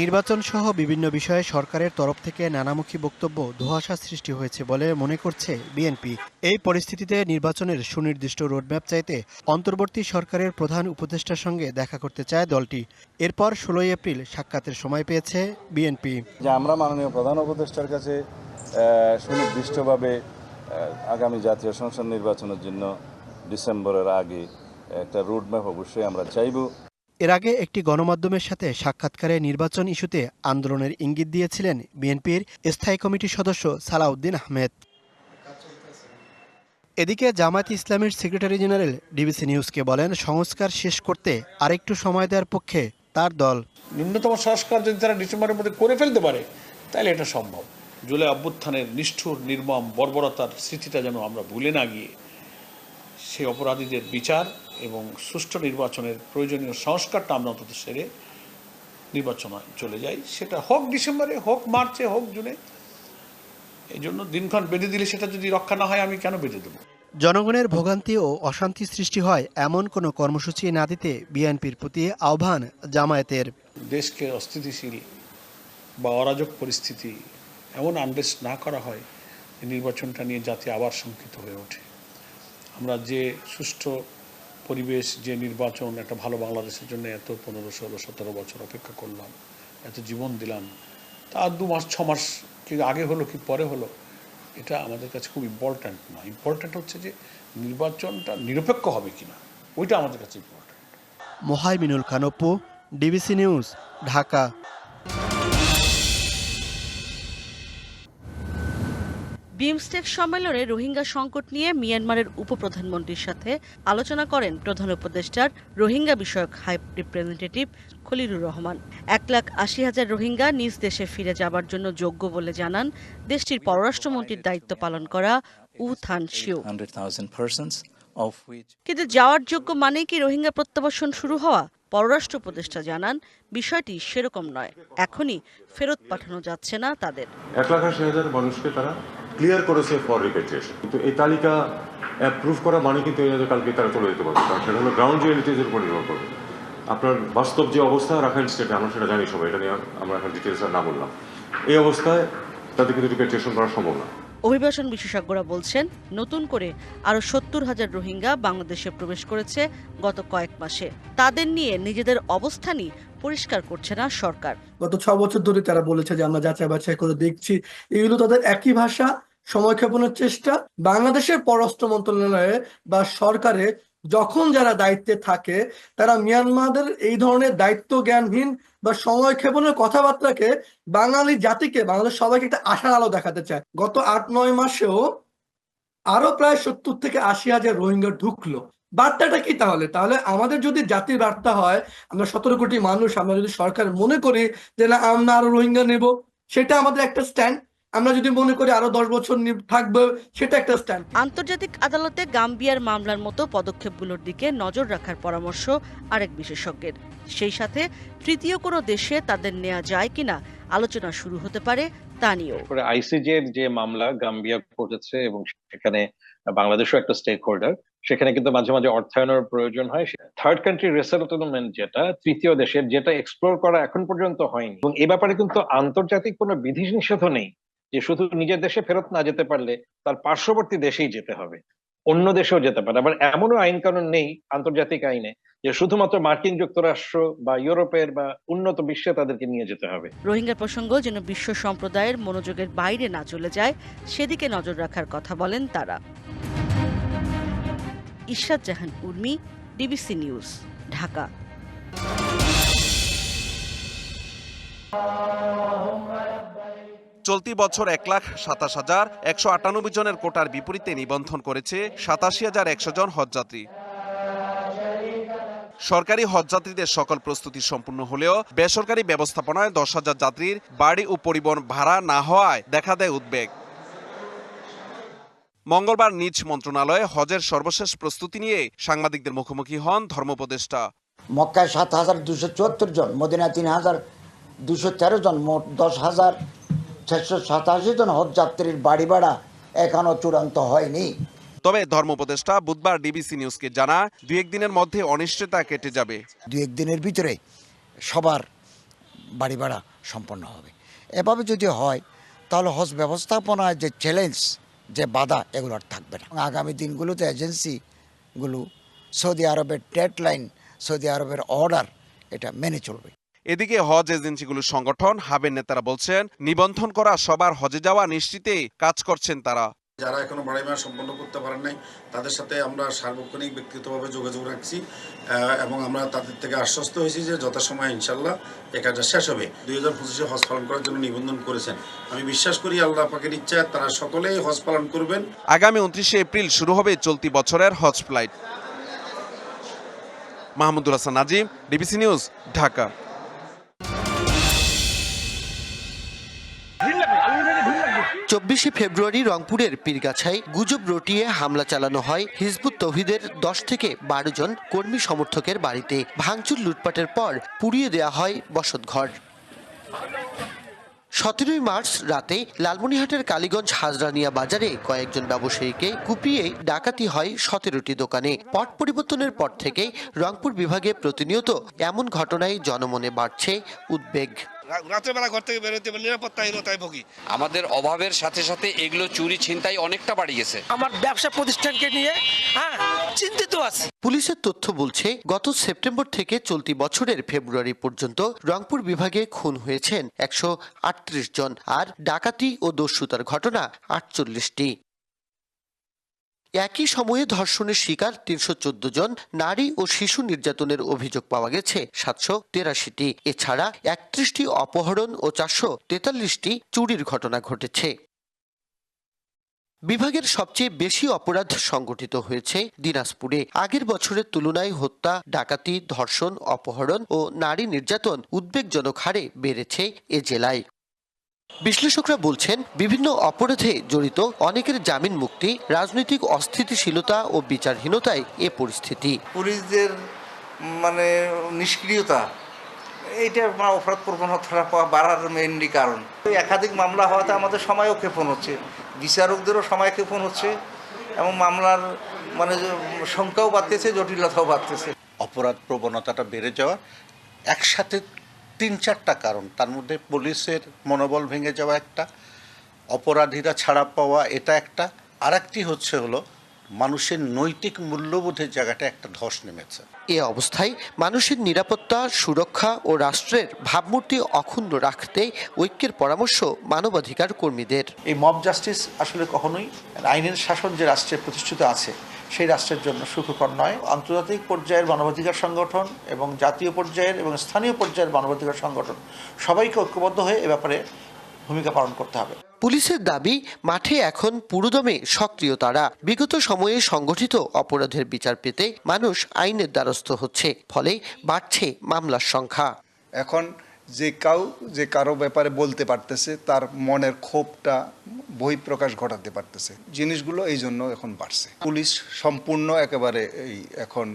নির্বাচন সহ বিভিন্ন বিষয়ে সরকারের তরফ থেকে নানামুখী বক্তব্য ধোঁয়াশা সৃষ্টি হয়েছে বলে মনে করছে বিএনপি। এই পরিস্থিতিতে নির্বাচনের সুনির্দিষ্ট রোডম্যাপ চাইতে অন্তর্বর্তী সরকারের প্রধান উপদেষ্টার সঙ্গে দেখা করতে চায় দলটি। এরপর ষোলোই এপ্রিল সাক্ষাতের সময় পেয়েছে বিএনপি। যে আমরা মাননীয় প্রধান উপদেষ্টার কাছে সুনির্দিষ্টভাবে আগামী জাতীয় সংসদ নির্বাচনের জন্য ডিসেম্বরের আগে একটা রোডম্যাপ অবশ্যই আমরা চাইব। এর আগে একটি গণমাধ্যমের সাথে সাক্ষাৎকারে নির্বাচন ইস্যুতে আন্দোলনের ইঙ্গিত দিয়েছিলেন বিএনপির স্থায়ী কমিটির সদস্য সালাউদ্দিন আহমেদ। এদিকে জামায়াত ইসলামের সেক্রেটারি জেনারেল ডিবিসি নিউজকে বলেন সংস্কার শেষ করতে আরেকটু সময় দেওয়ার পক্ষে তার দল। ন্যূনতম সংস্কার যদি তারা ডিসেম্বরের মধ্যে করে ফেলতে পারে তাহলে এটা সম্ভব। জুলাই অভ্যুত্থানের নিষ্ঠুর নির্মম বর্বরতার স্মৃতিটা যেন আমরা ভুলে না গিয়ে সেই অপরাধীদের বিচার এবং সুষ্ঠু নির্বাচনের প্রয়োজনীয় সংস্কারটা আমরা অন্তত সেরে নির্বাচন চলে যাই। সেটা হোক ডিসেম্বরে হোক মার্চে হোক জুনে। এই জন্য দিনক্ষণ বেঁধে দিলে সেটা যদি রক্ষা না হয় আমি কেন বেঁধে দেবো? জনগণের ভোগান্তি ও অশান্তি সৃষ্টি হয় এমন কোনো কর্মসূচি না দিতে বিএনপির প্রতি আহ্বান জামায়াতের। দেশকে অস্থিতিশীল বা অরাজক পরিস্থিতি এমন আনরেস্ট না করা হয় নির্বাচনটা নিয়ে জাতি আবার শঙ্কিত হয়ে ওঠে। আমরা যে সুষ্ঠু পরিবেশ যে নির্বাচন, একটা ভালো বাংলাদেশের জন্য এত পনেরো, ষোলো, সতেরো বছর অপেক্ষা করলাম, এত জীবন দিলাম। তা আর দু মাস, ছ মাস কি আগে হলো কি পরে হলো, এটা আমাদের কাছে খুব ইম্পর্ট্যান্ট না। ইম্পর্ট্যান্ট হচ্ছে যে নির্বাচনটা নিরপেক্ষ হবে কিনা, ওইটা আমাদের কাছে ইম্পর্ট্যান্ট মোহাইমিনুল খানপ্পু, ডিবিসি নিউজ, ঢাকা। বিমস্টেক সম্মেলনে রোহিঙ্গা সংকট নিয়ে মিয়ানমারের উপপ্রধানমন্ত্রীর সাথে আলোচনা করেন প্রধান উপদেষ্টার রোহিঙ্গা বিষয়ক হাই রিপ্রেজেন্টেটিভ খলিলুর রহমান। এক লাখ আশি হাজার রোহিঙ্গা নিজ দেশে ফিরে যাবার জন্য যোগ্য বলে জানান দেশটির পররাষ্ট্রমন্ত্রীর দায়িত্ব পালন করা উ থান শিও 100,000 persons, of which কিন্তু যাওয়ার যোগ্য মানেই কি রোহিঙ্গা প্রত্যাবাসন শুরু হওয়া? পররাষ্ট্র উপদেষ্টা জানান বিষয়টি সেরকম নয়। এখনই ফেরত পাঠানো যাচ্ছে না তাদের। এক লাখ আশি হাজার মানুষকে তারা ক্লিয়ার করেছে ফর রিপেট্রিয়েশন কিন্তু এই তালিকা অ্যাপ্রুভ করা মানে কিন্তু এই কালকে তারা চলে যেতে পারবে। কারণ সেটা হলো গ্রাউন্ড রিয়েলিটিজের উপর নির্ভর করবে। আপনার বাস্তব যে অবস্থা রাখাইন স্টেটে আমরা সেটা জানি সবাই, এটা নিয়ে আমরা এখন ডিটেলস আর না বললাম। এই অবস্থায় তাদের কিন্তু রিপেট্রিয়েশন করা সম্ভব না। অভিবাসন বিশেষজ্ঞরা বলছেন, নতুন করে আরও সত্তর হাজার রোহিঙ্গা বাংলাদেশে প্রবেশ করেছে গত কয়েক মাসে। তাদের নিয়ে নিজেদের অবস্থানই পরিষ্কার করছে না সরকার। গত ছ বছর ধরে তারা বলেছে যে আমরা যাচাই বাছাই করে দেখছি। এগুলো তাদের একই ভাষা সময়ক্ষেপণের চেষ্টা। বাংলাদেশের পররাষ্ট্র মন্ত্রণালয়ে বা সরকারে যখন যারা দায়িত্বে থাকে, তারা মিয়ানমারদের এই ধরনের দায়িত্ব জ্ঞানহীন বা সময় সময়ক্ষেপণের কথাবার্তাকে বাঙালি জাতিকে, বাংলাদেশ সবাইকে একটা আশার আলো দেখাতে চায়। গত আট, নয় মাসেও আরও প্রায় সত্তর থেকে আশি হাজার রোহিঙ্গা ঢুকলো। বার্তাটা কি তাহলে? তাহলে আমাদের যদি জাতির বার্তা হয় আমরা সতেরো কোটি মানুষ আমরা যদি সরকার মনে করি যে না আমরা আরও রোহিঙ্গা নেব সেটা আমাদের একটা স্ট্যান্ড আমরা যদি মনে করি আরও দশ বছর থাকবে সেটা একটা স্ট্যান্ড আন্তর্জাতিক আদালতে গাম্বিয়ার মামলার মতো পদক্ষেপগুলোর দিকে নজর রাখার পরামর্শ আরেক বিশেষজ্ঞের। সেই সাথে তৃতীয় কোনো দেশে তাদের নেওয়া যায় কিনা আলোচনা শুরু হতে পারে তা নিয়েও। পরে আইসিজের যে মামলা গাম্বিয়া করেছে এবং সেখানে বাংলাদেশও একটা স্টেক হোল্ডার সেখানে কিন্তু মাঝে মাঝে অর্থায়নের প্রয়োজন হয়। থার্ড কান্ট্রি রেসেটলমেন্ট যেটা, তৃতীয় দেশের যেটা এক্সপ্লোর করা এখন পর্যন্ত হয়নি। এবং এ ব্যাপারে কিন্তু আন্তর্জাতিক কোনো বিধিনিষেধও নেই যে শুধু নিজের দেশে ফেরত না যেতে পারলে তার পার্শ্ববর্তী দেশেই যেতে হবে, অন্য দেশেও যেতে পারে। আবার এমনও আইন কানুন নেই আন্তর্জাতিক আইনে যে শুধুমাত্র মার্কিন যুক্তরাষ্ট্র বা ইউরোপের বা উন্নত বিশ্বে তাদেরকে নিয়ে যেতে হবে। রোহিঙ্গা প্রসঙ্গ, যেন বিশ্ব সম্প্রদায়ের মনোযোগের বাইরে না চলে যায়, সেদিকে নজর রাখার কথা বলেন তারা। Ishrat Jahan Urmi, DBC news, Dhaka. চলতি বছর এক লাখ সাতাশ হাজার একশো আটানব্বই জনের কোটার বিপরীতে নিবন্ধন করেছে সাতাশি হাজার একশো জন হজযাত্রী। সরকারি হজযাত্রীদের সকল প্রস্তুতি সম্পূর্ণ হলেও বেসরকারি ব্যবস্থাপনায় দশ হাজার যাত্রীর বাড়ি ও পরিবহন ভাড়া না হওয়ায় দেখা দেয় উদ্বেগ। মঙ্গলবার নিজ মন্ত্রণালয়ে হজের সর্বশেষ প্রস্তুতি নিয়ে সাংবাদিকদের মুখোমুখি হন ধর্মোপদেষ্টা। মক্কায় সাত হাজার দুশো চুয়াত্তর জন মদিনায় তিন হাজার দুশো তেরো জন মোট দশ হাজার ছশো সাতাশি জন হজযাত্রীর বাড়ি ভাড়া এখনও চূড়ান্ত হয়নি। তবে ধর্মোপদেষ্টা বুধবার ডিবিসি নিউজকে জানা দু একদিনের মধ্যে অনিশ্চয়তা কেটে যাবে। দু একদিনের ভিতরে সবার বাড়ি ভাড়া সম্পন্ন হবে। এভাবে যদি হয় তাহলে হজ ব্যবস্থাপনায় যে চ্যালেঞ্জ যে বাধা, এগুলো আর থাকবে না। আগামী দিনগুলোতে এজেন্সিগুলো সৌদি আরবের ট্রেড লাইন, সৌদি আরবের অর্ডার, এটা মেনে চলবে। এদিকে হজ এজেন্সিগুলোর সংগঠন হাবের নেতারা বলছেন, নিবন্ধন করা সবার হজে যাওয়া নিশ্চিতে কাজ করছেন তারা। যারা এখনও বাড়ি ভাড়া সম্পন্ন করতে পারেন নাই, তাদের সাথে আমরা সার্বক্ষণিক ব্যক্তিগতভাবে যোগাযোগ রাখছি এবং আমরা তাদের থেকে আশ্বস্ত হয়েছি যে যথাসময়ে ইনশাল্লাহ এই কাজটা শেষ হবে। দুই হাজার পঁচিশে হজ পালন করার জন্য নিবন্ধন করেছেন। আমি বিশ্বাস করি আল্লাহ পাকের ইচ্ছায় তারা সকলেই হজ পালন করবেন। আগামী উনত্রিশে এপ্রিল শুরু হবে চলতি বছরের হজ flight. Mahmudul Hasan Nazim DBC news, Dhaka. চব্বিশে ফেব্রুয়ারি রংপুরের পীরগাছায় গুজব রটিয়ে হামলা চালানো হয় হিজবুত তৌহিদের দশ থেকে বারো জন কর্মী সমর্থকের বাড়িতে। ভাঙচুর লুটপাটের পর পুড়িয়ে দেয়া হয় বসতঘর। সতেরোই মার্চ রাতে লালমনিহাটের কালীগঞ্জ হাজরানিয়া বাজারে কয়েকজন ব্যবসায়ীকে কুপিয়ে ডাকাতি হয় সতেরোটি দোকানে। পট পরিবর্তনের পর থেকেই রংপুর বিভাগে প্রতিনিয়ত এমন ঘটনায় জনমনে বাড়ছে উদ্বেগ। রাতের বেলা ঘর থেকে বেরোতে নিরাপত্তাহীনতায় ভুগি। আমাদের অভাবের সাথে সাথে এগুলো চুরি ছিনতাই অনেকটা বাড়ি গেছে। আমার ব্যবসা প্রতিষ্ঠানকে নিয়ে হ্যাঁ চিন্তিত আছে। পুলিশের তথ্য বলছে গত সেপ্টেম্বর থেকে চলতি বছরের ফেব্রুয়ারি পর্যন্ত রংপুর বিভাগে খুন হয়েছেন একশো আটত্রিশ জন আর ডাকাতি ও দস্যুতার ঘটনা আটচল্লিশটি। একই সময়ে ধর্ষণের শিকার তিনশো চোদ্দ জন নারী ও শিশু নির্যাতনের অভিযোগ পাওয়া গেছে সাতশো তেরাশিটি। এছাড়া একত্রিশটি অপহরণ ও চারশো তেতাল্লিশটি চুরির ঘটনা ঘটেছে। বিভাগের সবচেয়ে বেশি অপরাধ সংগঠিত হয়েছে দিনাজপুরে। আগের বছরের তুলনায় হত্যা, ডাকাতি, ধর্ষণ, অপহরণ ও নারী নির্যাতন উদ্বেগজনক হারে বেড়েছে এ জেলায়। বিশ্লেষকরা বলছেন বিভিন্ন অপরাধে জড়িত অনেকের জামিন মুক্তি রাজনৈতিক অস্থিতিশীলতা ও বিচারহীনতায় এ পরিস্থিতি। পুলিশদের মানে নিষ্ক্রিয়তা এইটা অপরাধ প্রবণতা বাড়ার মেনলি কারণ। একাধিক মামলা হওয়াতে আমাদের সময়ও ক্ষেপণ হচ্ছে বিচারকদেরও সময় ক্ষেপণ হচ্ছে এবং মামলার মানে সংখ্যাও বাড়তেছে জটিলতাও বাড়তেছে। অপরাধ প্রবণতাটা বেড়ে যাওয়া একসাথে তিন চারটা কারণ। তার মধ্যে পুলিশের মনোবল ভেঙে যাওয়া একটা অপরাধীরা ছাড়া পাওয়া এটা একটা। আরেকটি হচ্ছে হলো মানুষের নৈতিক মূল্যবোধের জায়গাটা একটা ধস নেমেছে। এ অবস্থায় মানুষের নিরাপত্তা সুরক্ষা ও রাষ্ট্রের ভাবমূর্তি অক্ষুণ্ণ রাখতে ঐক্যের পরামর্শ মানবাধিকার কর্মীদের। এই মব জাস্টিস আসলে কখনোই আইনের শাসন যে রাষ্ট্রে প্রতিষ্ঠিত আছে সেই রাষ্ট্রের জন্য সুখকর নয়। আন্তর্জাতিক পর্যায়ের মানবাধিকার সংগঠন এবং জাতীয় পর্যায়ের এবং স্থানীয় পর্যায়ের মানবাধিকার সংগঠন সবাইকে ঐক্যবদ্ধ হয়ে এ ব্যাপারে ভূমিকা পালন করতে হবে। পুলিশের দাবি মাঠে এখন পুরোদমে সক্রিয় তারা। বিগত সময়ে সংগঠিত অপরাধের বিচার পেতে মানুষ আইনের দ্বারস্থ হচ্ছে ফলে বাড়ছে মামলার সংখ্যা। এখন যে কাউ, যে কারও ব্যাপারে বলতে পারতেছে, তার মনের ক্ষোভটা, বহিঃপ্রকাশ ঘটাতে পারতেছে। জিনিসগুলো এই জন্য এখন বাড়ছে। পুলিশ সম্পূর্ণ একেবারে এই এখন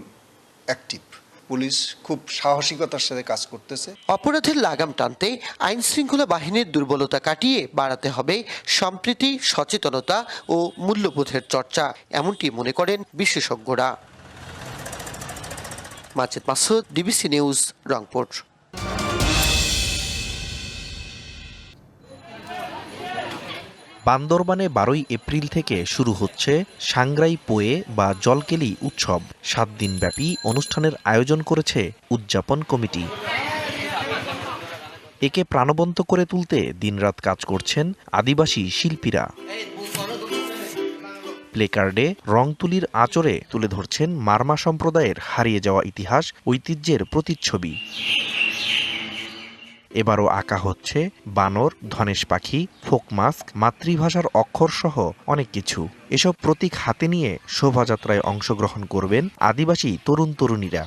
অ্যাক্টিভ পুলিশ খুব সাহসিকতার সাথে কাজ করতেছে। অপরাধের লাগাম টানতে আইন শৃঙ্খলা বাহিনীর দুর্বলতা কাটিয়ে বাড়াতে হবে সম্প্রীতি, সচেতনতা ও মূল্যবোধের চর্চা, এমনটি মনে করেন বিশেষজ্ঞরা। Masud, DBC news, Rangpur. বান্দরবানে বারোই এপ্রিল থেকে শুরু হচ্ছে সাংগ্রাই পোয়ে বা জলকেলি উৎসব। সাত দিনব্যাপী অনুষ্ঠানের আয়োজন করেছে উদযাপন কমিটি। একে প্রাণবন্ত করে তুলতে দিনরাত কাজ করছেন আদিবাসী শিল্পীরা। প্লেকার্ডে রং তুলির আচরে তুলে ধরছেন মারমা সম্প্রদায়ের হারিয়ে যাওয়া ইতিহাস, ঐতিহ্যের প্রতিচ্ছবি। এবারও আঁকা হচ্ছে বানর, ধনেশ পাখি, ফোক মাস্ক, মাতৃভাষার অক্ষর সহ অনেক কিছু। এসব প্রতীক হাতে নিয়ে শোভাযাত্রায় অংশগ্রহণ করবেন আদিবাসী তরুণ তরুণীরা।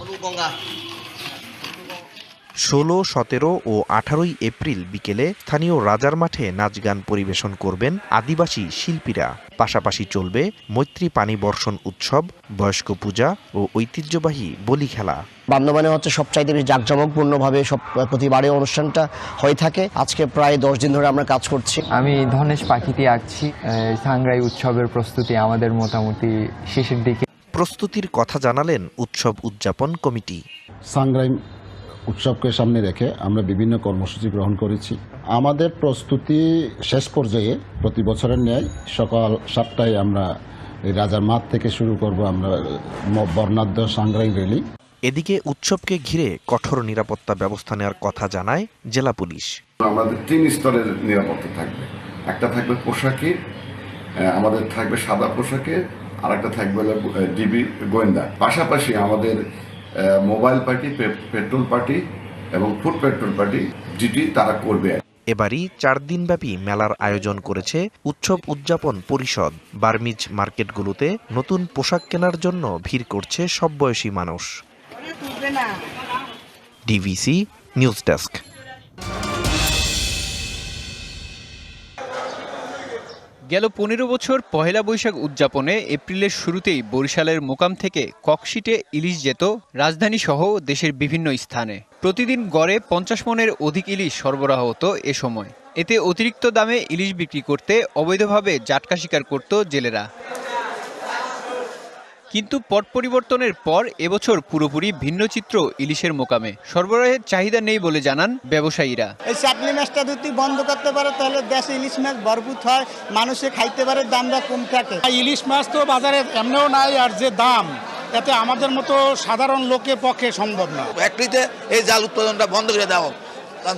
ষোলো, সতেরো ও আঠারোই এপ্রিল বিকেলে স্থানীয় রাজার মাঠে নাচ গান পরিবেশন করবেন আদিবাসী শিল্পীরা। পাশাপাশি চলবে মৈত্রী পানি বর্ষণ উৎসব, বয়স্ক পূজা ও ঐতিহ্যবাহী বলি খেলা। বান্দরবানে হচ্ছে সবচাইতে বেশি জাঁকজমকপূর্ণভাবে সব প্রতিবারে অনুষ্ঠানটা হয়ে থাকে। আজকে প্রায় দশ দিন ধরে আমরা কাজ করছি। আমি ধনেশ পাখিতে আঁকছি। সাংরাই উৎসবের প্রস্তুতি আমাদের মোটামুটি শেষের দিকে। প্রস্তুতির কথা জানালেন উৎসব উদযাপন কমিটি। সাংগ্রাই উৎসবকে সামনে রেখে আমরা বিভিন্ন কর্মসূচি গ্রহণ করেছি। আমাদের প্রস্তুতি শেষ পর্যায়ে প্রতি বছরের ন্যায় সকাল সাতটায় আমরা এই রাজার মাঠ থেকে শুরু করব আমরা বর্ণাঢ্য সাংগ্রাই র্যালি। এদিকে উৎসবকে ঘিরে কঠোর নিরাপত্তা ব্যবস্থা নেওয়ার কথা জানায় জেলা পুলিশ। আমাদের তিন স্তরের নিরাপত্তা থাকবে। একটা থাকবে পোশাকে আমাদের থাকবে সাদা পোশাকে আর একটা থাকবে ডিবি গোয়েন্দা। পাশাপাশি আমাদের মোবাইল পার্টি পেট্রোল পার্টি এবং ফুড পেট্রোল পার্টি যেটি তারা করবে। এবারই চার দিনব্যাপী মেলার আয়োজন করেছে উৎসব উদযাপন পরিষদ। বার্মিজ মার্কেটগুলোতে নতুন পোশাক কেনার জন্য ভিড় করছে সব বয়সী মানুষ। ডিভিসি নিউজ ডেস্ক গেল পনেরো বছর পহেলা বৈশাখ উদযাপনে এপ্রিলের শুরুতেই বরিশালের মোকাম থেকে ককশিটে ইলিশ যেত রাজধানী সহ দেশের বিভিন্ন স্থানে। প্রতিদিন গড়ে পঞ্চাশ মনের অধিক ইলিশ সরবরাহ হতো এ সময়। এতে অতিরিক্ত দামে ইলিশ বিক্রি করতে অবৈধভাবে জাটকা শিকার করত জেলেরা। কিন্তু পট পরিবর্তনের পর এবছর পুরোপুরি ভিন্ন চিত্র ইলিশের মোকামে। সরবরাহের চাহিদা নেই বলে জানান ব্যবসায়ীরা। এই চাটনি মাছটা যদি বন্ধ করতে পারে তাহলে দেশে ইলিশ মাছ ভরপুর হয় মানুষে খাইতে পারে দামটা কম থাকে। ইলিশ মাছ তো বাজারে এমনিও নাই আর যে দাম এতে আমাদের মতো সাধারণ লোকের পক্ষে সম্ভব না। একটিতে এই জাল উৎপাদনটা বন্ধ করে দেওয়া হোক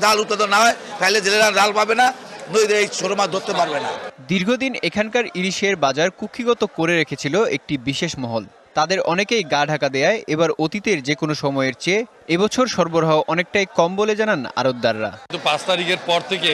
জাল উৎপাদন না হয় তাহলে জেলেরা জাল পাবে না। নদীতে এই ছোট মাছ ধরতে পারবে না। দীর্ঘদিন এখানকার ইলিশের বাজার কুক্ষিগত করে রেখেছিল একটি বিশেষ মহল। তাদের অনেকেই গা ঢাকা দেয় এবার অতীতের যে কোনো সময়ের চেয়ে এবছর সরবরাহ অনেকটাই কম বলে জানান আরতদাররা। তো পাঁচ তারিখের পর থেকে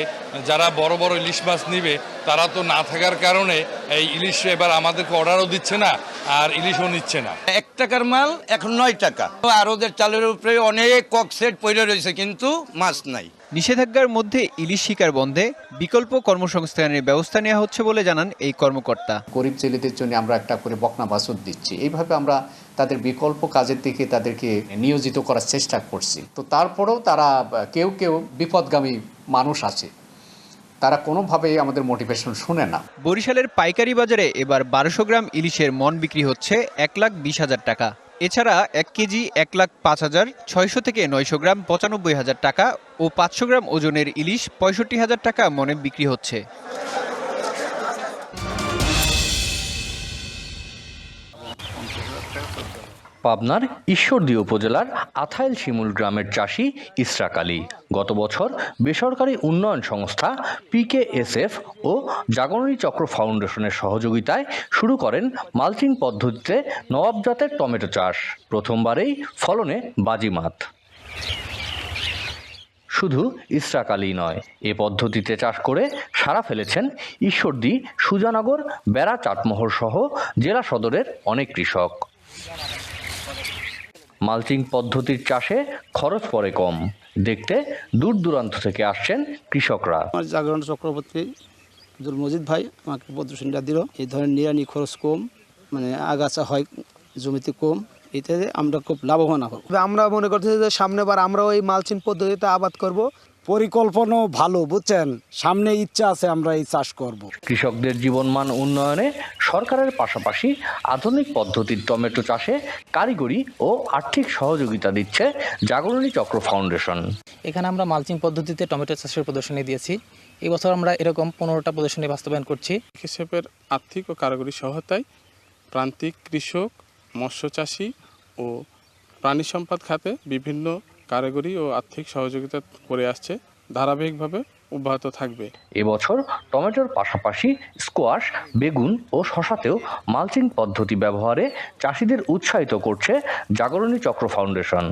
যারা বড় বড় ইলিশ মাছ নিবে তারা তো না থাকার কারণে এই ইলিশ এবার আমাদেরকে অর্ডারও দিচ্ছে না আর ইলিশও নিচ্ছে না। এক টাকার মাল এখন নয় টাকা। আর ওদের চালের উপরে অনেক কক সেট পড়ে রয়েছে কিন্তু মাছ নাই। নিষেধাজ্ঞার মধ্যে ইলিশ শিকার বন্ধে বিকল্প কর্মসংস্থানের ব্যবস্থা নেওয়া হচ্ছে বলে জানান এই কর্মকর্তা। গরিব জেলেদের জন্য আমরা একটা করে বকনা বাসুদ দিচ্ছি। এইভাবে আমরা তাদের বিকল্প কাজের দিকে তাদেরকে নিয়োজিত করার চেষ্টা করছি। তো তারপরেও তারা কেউ কেউ বিপদগামী মানুষ আছে। তারা কোনোভাবেই আমাদের মোটিভেশন শুনে না। বরিশালের পাইকারি বাজারে এবার বারোশো গ্রাম ইলিশের মন বিক্রি হচ্ছে এক লাখ বিশ হাজার টাকা। এছাড়া এক কেজি এক লাখ পাঁচ হাজার ছয়শো থেকে নয়শো গ্রাম পঁচানব্বই হাজার টাকা ও পাঁচশো গ্রাম ওজনের ইলিশ পঁয়ষট্টি হাজার টাকা মনে বিক্রি হচ্ছে। পাবনার ঈশ্বরদী উপজেলার আথাইল শিমুল গ্রামের চাষি ইসরাক আলী। গত বছর বেসরকারি উন্নয়ন সংস্থা পিকেএসএফ ও জাগরণী চক্র ফাউন্ডেশনের সহযোগিতায় শুরু করেন মালচিং পদ্ধতিতে নবাব জাতের টমেটো চাষ। প্রথমবারেই ফলনে বাজিমাত শুধু ইসরাক আলী নয়, এ পদ্ধতিতে চাষ করে সারা ফেলেছেন ঈশ্বরদী, সুজানগর, বেড়া, চাটমোহর সহ জেলা সদরের অনেক কৃষক। মালচিং পদ্ধতির চাষে খরচ পড়ে কম। দেখতে দূর দূরান্ত থেকে আসছেন কৃষকরা। আমার জাগরণ চক্রবর্তী আব্দুল মজিদ ভাই আমাকে প্রদর্শনীটা দিল। এই ধরনের নিরানি খরচ কম মানে আগাছা হয় জমিতে কম এতে আমরা খুব লাভবান হব। আমরা মনে করতেছি যে সামনে বার আমরাও এই মালচিং পদ্ধতিতে আবাদ করব। পরিকল্পনাও ভালো বুঝছেন? সামনে ইচ্ছা আছে আমরা এই চাষ করব। কৃষকদের জীবনমান উন্নয়নে সরকারের পাশাপাশি আধুনিক পদ্ধতির টমেটো চাষে কারিগরি ও আর্থিক সহযোগিতা দিচ্ছে জাগরণী চক্র ফাউন্ডেশন। এখানে আমরা মালচিং পদ্ধতিতে টমেটো চাষের প্রদর্শনী দিয়েছি। এবছর আমরা এরকম পনেরোটা প্রদর্শনী বাস্তবায়ন করছি। কৃষকের আর্থিক ও কারিগরি সহায়তায় প্রান্তিক কৃষক মৎস্য চাষী ও প্রাণী সম্পদ খাতে বিভিন্ন কারিগরি ও আর্থিক সহযোগিতা করে আসছে। ধারাবাহিকভাবে অব্যাহত থাকবে। এবছর টমেটোর পাশাপাশি স্কোয়াশ, বেগুন ও শশাতেও মালচিং পদ্ধতি ব্যবহারে চাষিদের উৎসাহিত করছে Jagorani Chakra foundation.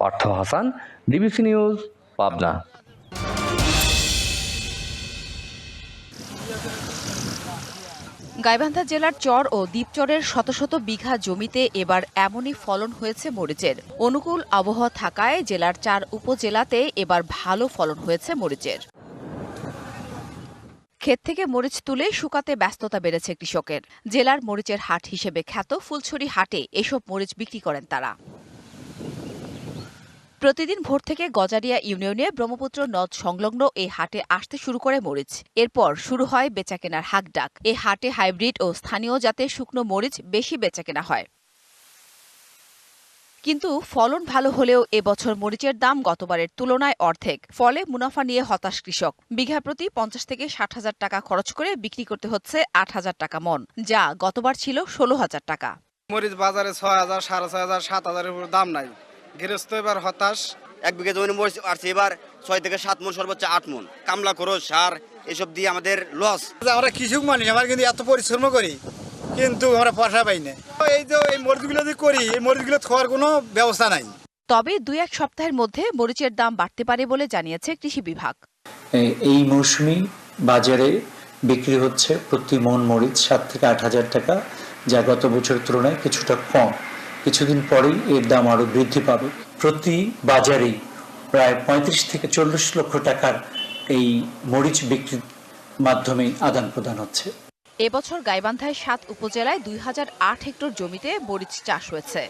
Partha Hasan, DBC news, Pabna. Gaibandha জেলার চর ও দ্বীপচরের শত শত বিঘা জমিতে এবার এমনই ফলন হয়েছে মরিচের। অনুকূল আবহাওয়া থাকায় জেলার চার উপজেলাতে এবার ভালো ফলন হয়েছে মরিচের। ক্ষেত থেকে মরিচ তুলে শুকাতে ব্যস্ততা বেড়েছে কৃষকের। জেলার মরিচের হাট হিসেবে খ্যাত ফুলছড়ি হাটে এসব মরিচ বিক্রি করেন তারা। প্রতিদিন ভোর থেকে গজারিয়া ইউনিয়নে ব্রহ্মপুত্র নদ সংলগ্ন এই হাটে আসতে শুরু করে মরিচ। এরপর শুরু হয় বেচাকেনার হাকডাক। এই হাটে হাইব্রিড ও স্থানীয় জাতের শুকনো মরিচ বেশি বেচাকেনা হয়। কিন্তু ফলন ভালো হলেও এবছর মরিচের দাম গতবারের তুলনায় অর্ধেক। ফলে মুনাফা নিয়ে হতাশ কৃষক। বিঘা প্রতি পঞ্চাশ থেকে ষাট হাজার টাকা খরচ করে বিক্রি করতে হচ্ছে আট হাজার টাকা মন, যা গতবার ছিল ষোলো হাজার টাকা। মরিচ বাজারে ছয় হাজার, সাড়ে ছয় হাজার, সাত হাজারের দাম নাই। গৃহস্থ এবার হতাশ। এক বিঘা জমি আসছে এবার ছয় থেকে সাত মন সর্বোচ্চ আট মন। কামলা খরচ সার এসব দিয়ে আমাদের লস আমরা কৃষক মানুষ আমরা কিন্তু এত পরিশ্রম করি কিন্তু আমরা পয়সা পাই না। এই যে এই মরিচগুলো যে করি এই মরিচগুলো খাওয়ার কোনো ব্যবস্থা নাই। তবে দুই এক সপ্তাহের মধ্যে মরিচের দাম বাড়তে পারে বলে জানিয়েছে কৃষি বিভাগ। এই মৌসুমি বাজারে বিক্রি হচ্ছে প্রতি মন মরিচ সাত থেকে আট হাজার টাকা যা গত বছরের তুলনায় কিছুটা কম। কিছুদিন পরেই এর দাম আরও বৃদ্ধি পাবে। প্রতি বাজারেই প্রায় পঁয়ত্রিশ থেকে চল্লিশ লক্ষ টাকার এই মরিচ বিক্রির মাধ্যমে আদান প্রদান হচ্ছে। এবছর গাইবান্ধায় সাত উপজেলায় দুই হাজার আট হেক্টর জমিতে মরিচ চাষ হয়েছে।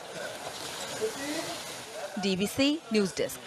DBC news desk.